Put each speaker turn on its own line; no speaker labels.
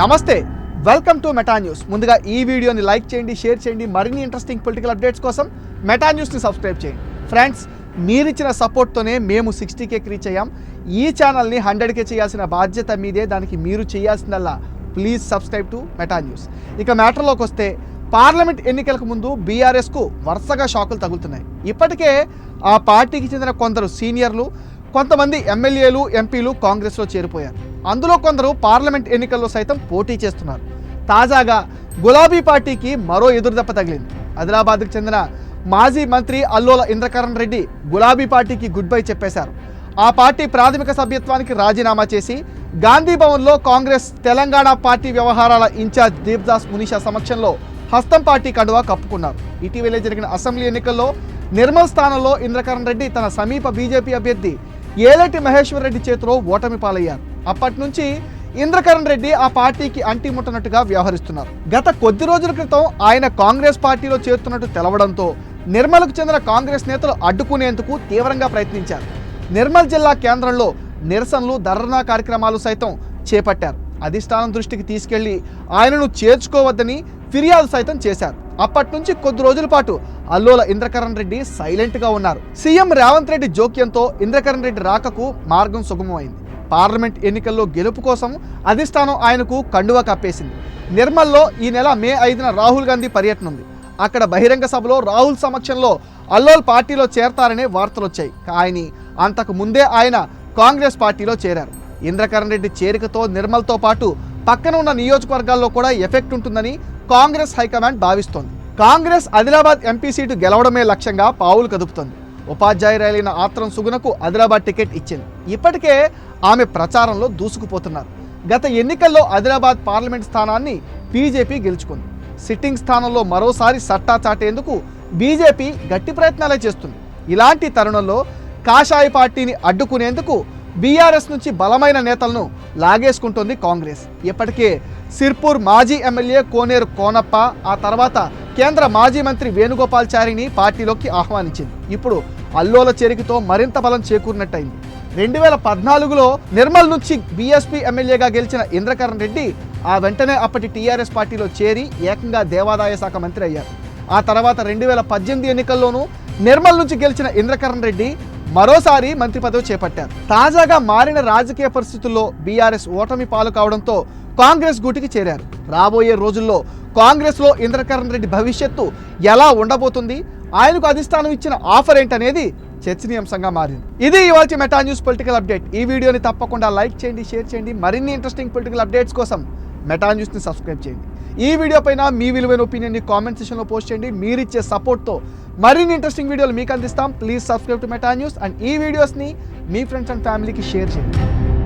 నమస్తే welcome to Meta news ముందుగా ఈ వీడియోని లైక్ చేయండి షేర్ చేయండి మరిన్ని ఇంట్రెస్టింగ్ పొలిటికల్ అప్డేట్స్ కోసం మెటా న్యూస్ని సబ్స్క్రైబ్ చేయండి. ఫ్రెండ్స్ మీరిచ్చిన సపోర్ట్తోనే మేము సిక్స్టీ కేకి రీచ్ అయ్యాం. ఈ ఛానల్ని హండ్రెడ్కే చేయాల్సిన బాధ్యత మీదే దానికి మీరు చేయాల్సిందల్లా please subscribe to Meta news ఇక మ్యాటర్లోకి వస్తే పార్లమెంట్ ఎన్నికలకు ముందు బీఆర్ఎస్కు వరుసగా షాకులు తగులుతున్నాయి. ఇప్పటికే ఆ పార్టీకి చెందిన కొందరు సీనియర్లు కొంతమంది ఎమ్మెల్యేలు ఎంపీలు కాంగ్రెస్లో చేరిపోయారు. అందులో కొందరు పార్లమెంట్ ఎన్నికల్లో సైతం పోటీ చేస్తున్నారు. తాజాగా గులాబీ పార్టీకి మరో ఎదురుదెబ్బ తగిలింది. ఆదిలాబాద్కు చెందిన మాజీ మంత్రి అల్లోల ఇంద్రకరణ్ రెడ్డి గులాబీ పార్టీకి గుడ్ బై చెప్పేశారు. ఆ పార్టీ ప్రాథమిక సభ్యత్వానికి రాజీనామా చేసి గాంధీ భవన్లో కాంగ్రెస్ తెలంగాణ పార్టీ వ్యవహారాల ఇన్ఛార్జ్ దేవ్దాస్ మునిషా సమక్షంలో హస్తం పార్టీ కండువా కప్పుకున్నారు. ఇటీవలే జరిగిన అసెంబ్లీ ఎన్నికల్లో నిర్మల్ స్థానంలో ఇంద్రకరణ్ రెడ్డి తన సమీప బీజేపీ అభ్యర్థి ఏలటి మహేశ్వర్ రెడ్డి చేతిలో ఓటమి పాలయ్యారు. అప్పటి నుంచి ఇంద్రకరణ్ రెడ్డి ఆ పార్టీకి అంటిముట్టనట్టుగా వ్యవహరిస్తున్నారు. గత కొద్ది రోజుల క్రితం ఆయన కాంగ్రెస్ పార్టీలో చేరుతున్నట్టు తెలవడంతో నిర్మల్కు చెందిన కాంగ్రెస్ నేతలు అడ్డుకునేందుకు తీవ్రంగా ప్రయత్నించారు. నిర్మల్ జిల్లా కేంద్రంలో నిరసనలు ధర్నా కార్యక్రమాలు సైతం చేపట్టారు. అధిష్టానం దృష్టికి తీసుకెళ్ళి ఆయనను చేర్చుకోవద్దని ఫిర్యాదు సైతం చేశారు. అప్పటి నుంచి కొద్ది రోజుల పాటు అల్లోల ఇంద్రకరణ్ రెడ్డి సైలెంట్గా ఉన్నారు. సీఎం రేవంత్ రెడ్డి జోక్యంతో ఇంద్రకరణ్ రెడ్డి రాకకు మార్గం సుగమమైంది. పార్లమెంట్ ఎన్నికల్లో గెలుపు కోసం అధిష్టానం ఆయనకు కండువా కప్పేసింది. నిర్మల్లో ఈ నెల మే ఐదున రాహుల్ గాంధీ పర్యటన ఉంది అక్కడ బహిరంగ సభలో రాహుల్ సమక్షంలో అల్లోల్ పార్టీలో చేరతారనే వార్తలు వచ్చాయి కానీ అంతకు ముందే ఆయన కాంగ్రెస్ పార్టీలో చేరారు. ఇంద్రకరణ్ రెడ్డి చేరికతో నిర్మల్తో పాటు పక్కన ఉన్న నియోజకవర్గాల్లో కూడా ఎఫెక్ట్ ఉంటుందని కాంగ్రెస్ హైకమాండ్ భావిస్తోంది. కాంగ్రెస్ ఆదిలాబాద్ ఎంపీ సీటు గెలవడమే లక్ష్యంగా పావులు కదుపుతోంది. ఉపాధ్యాయురాలైన ఆత్రం సుగునకు ఆదిలాబాద్ టికెట్ ఇచ్చింది. ఇప్పటికే ఆమె ప్రచారంలో దూసుకుపోతున్నారు. గత ఎన్నికల్లో ఆదిలాబాద్ పార్లమెంట్ స్థానాన్ని బీజేపీ గెలుచుకుంది. సిట్టింగ్ స్థానంలో మరోసారి సట్టా చాటేందుకు బీజేపీ గట్టి ప్రయత్నాలే చేస్తుంది. ఇలాంటి తరుణంలో కాషాయ పార్టీని అడ్డుకునేందుకు బీఆర్ఎస్ నుంచి బలమైన నేతలను లాగేసుకుంటోంది కాంగ్రెస్. ఇప్పటికే సిర్పూర్ మాజీ ఎమ్మెల్యే కోనేరు కోనప్ప ఆ తర్వాత కేంద్ర మాజీ మంత్రి వేణుగోపాల్చారిని పార్టీలోకి ఆహ్వానించింది. ఇప్పుడు అల్లోల చేరికతో మరింత బలం చేకూరినట్టయింది. రెండు వేల పద్నాలుగులో నిర్మల్ నుంచి బీఎస్పీ ఎమ్మెల్యేగా గెలిచిన ఇంద్రకరణ్ రెడ్డి ఆ వెంటనే అప్పటి టీఆర్ఎస్ పార్టీలో చేరి ఏకంగా దేవాదాయ శాఖ మంత్రి అయ్యారు. ఆ తర్వాత రెండు వేల పద్దెనిమిది ఎన్నికల్లోనూ నిర్మల్ నుంచి గెలిచిన ఇంద్రకరణ్ రెడ్డి మరోసారి మంత్రి పదవి చేపట్టారు. తాజాగా మారిన రాజకీయ పరిస్థితుల్లో బీఆర్ఎస్ ఓటమి పాలు కావడంతో కాంగ్రెస్ గూటికి చేరారు. రాబోయే రోజుల్లో కాంగ్రెస్లో ఇంద్రకరణ్ రెడ్డి భవిష్యత్తు ఎలా ఉండబోతుంది? ఆయనకు అధిష్టానం ఇచ్చిన ఆఫర్ ఏంటనేది చర్చనీయాంశంగా మారింది. ఇది ఇవాళ మెటా న్యూస్ పొలిటికల్ అప్డేట్. ఈ వీడియోని తప్పకుండా లైక్ చేయండి షేర్ చేయండి. మరిన్ని ఇంట్రెస్టింగ్ పొలిటికల్ అప్డేట్స్ కోసం మెటా న్యూస్ని సబ్స్క్రైబ్ చేయండి. ఈ వీడియో పైన మీ విలువైన ఒపీనియన్ని కామెంట్ సెషన్లో పోస్ట్ చేయండి. మీరిచ్చే సపోర్ట్తో మరిన్ని ఇంట్రెస్టింగ్ వీడియోలు మీకు అందిస్తాం. Please subscribe to Meta news and ఈ వీడియోస్ని మీ ఫ్రెండ్స్ అండ్ ఫ్యామిలీకి షేర్ చేయండి.